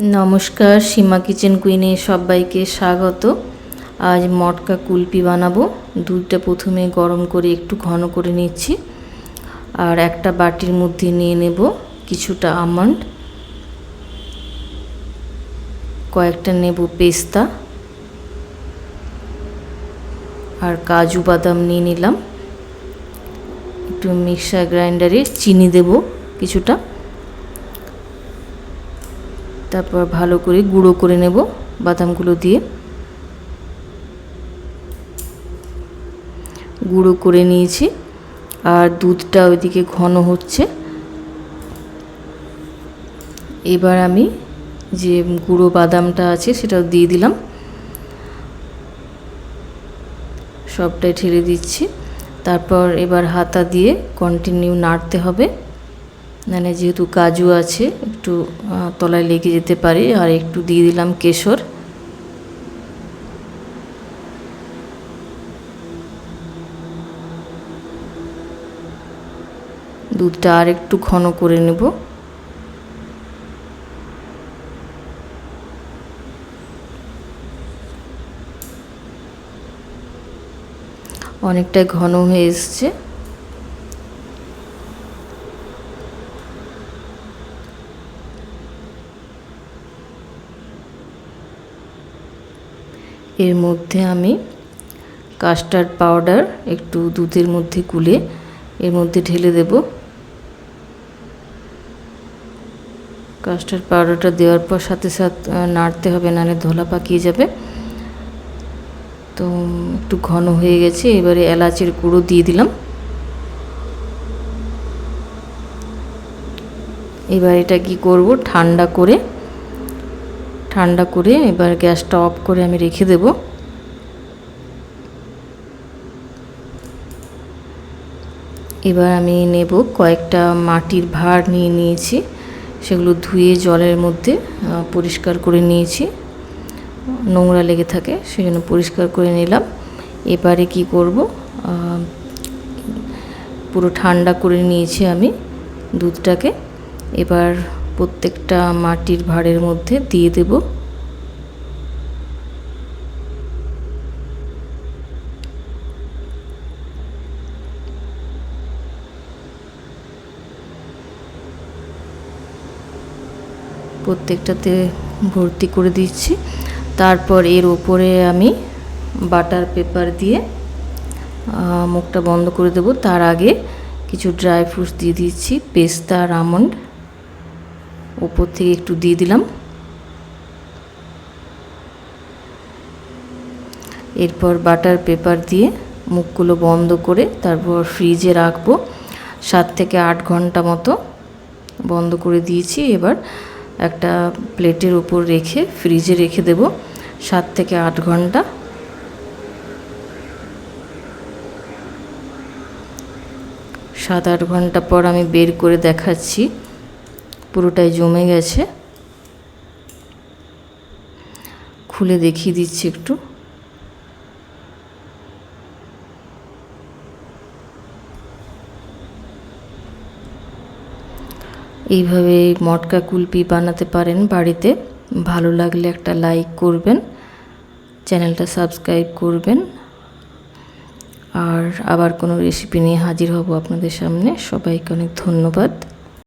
নমস্কার, সীমা কিচেন কুইনে সবাইকে স্বাগত। আজ মটকা কুলপি বানাবো। দুধটা প্রথমে গরম করে একটু ঘন করে নিচ্ছি। আর একটা বাটির মধ্যে নিয়ে নেব কিছুটা আমন্ড। কয়েকটা নেব পেস্তা। আর কাজু বাদাম নিয়ে নিলাম। একটু মিক্সার গ্রাইন্ডারে চিনি দেব কিছুটা। তারপর ভালো করে গুঁড়ো করে নেব বাদামগুলো দিয়ে। গুঁড়ো করে নিয়েছি। আর দুধটা ওইদিকে ঘন হচ্ছে। এবার আমি যে গুঁড়ো বাদামটা আছে সেটাও দিয়ে দিলাম। সবটাই ঠেলে দিচ্ছি। তারপর এবার হাতা দিয়ে কন্টিনিউ নাড়তে হবে। মানে যেহেতু কাজু আছে, একটু তলায় লেগে যেতে পারে, আর একটু দিয়ে দিলাম কেশর। দুধটা আর একটু ঘন করে নেব। অনেকটাই ঘন হয়ে এসছে। এর মধ্যে আমি কাস্টার্ড পাউডার একটু দুধের মধ্যে গুলে এর মধ্যে ঢেলে দেব। কাস্টার্ড পাউডারটা দেওয়ার পর সাথে সাথে নাড়তে হবে, নাহলে ধোলা পাকিয়ে যাবে। তো একটু ঘন হয়ে গেছে, এবারে এলাচের গুঁড়ো দিয়ে দিলাম। এবার এটা কি করব? ঠান্ডা করে ঠান্ডা করে এবার গ্যাসটা অফ করে আমি রেখে দেব। এবার আমি নেব কয়েকটা মাটির ভাঁড় নিয়ে নিয়েছি, সেগুলো ধুয়ে জলের মধ্যে পরিষ্কার করে নিয়েছি। নোংরা লেগে থাকে, সেজন্য পরিষ্কার করে নিলাম। এবারে কি করব? পুরো ঠান্ডা করে নিয়েছি আমি দুধটাকে। এবার প্রত্যেকটা মাটির ভাঁড়ের মধ্যে দিয়ে দেব। প্রত্যেকটাতে ভর্তি করে দিচ্ছি। তারপর এর ওপরে আমি বাটার পেপার দিয়ে মুখটা বন্ধ করে দেব। তার আগে কিছু ড্রাই ফ্রুটস দিয়ে দিচ্ছি, পেস্তা আর আমন্ড উপর থেকে একটু দিয়ে দিলাম। এরপর বাটার পেপার দিয়ে মুখগুলো বন্ধ করে তারপর ফ্রিজে রাখব। সাত থেকে আট ঘণ্টা মতো বন্ধ করে দিয়েছি। এবার একটা প্লেটের উপর রেখে ফ্রিজে রেখে দেব সাত থেকে আট ঘণ্টা। সাত আট ঘণ্টা পর আমি বের করে দেখাচ্ছি। পুরোটাই জমে গেছে। খুলে দেখিয়ে দিচ্ছি একটু। এইভাবে মটকা কুলপি বানাতে পারেন বাড়িতে। ভালো লাগলে একটা লাইক করবেন, চ্যানেলটা সাবস্ক্রাইব করবেন। আর আবার কোনো রেসিপি নিয়ে হাজির হব আপনাদের সামনে। সবাইকে অনেক ধন্যবাদ।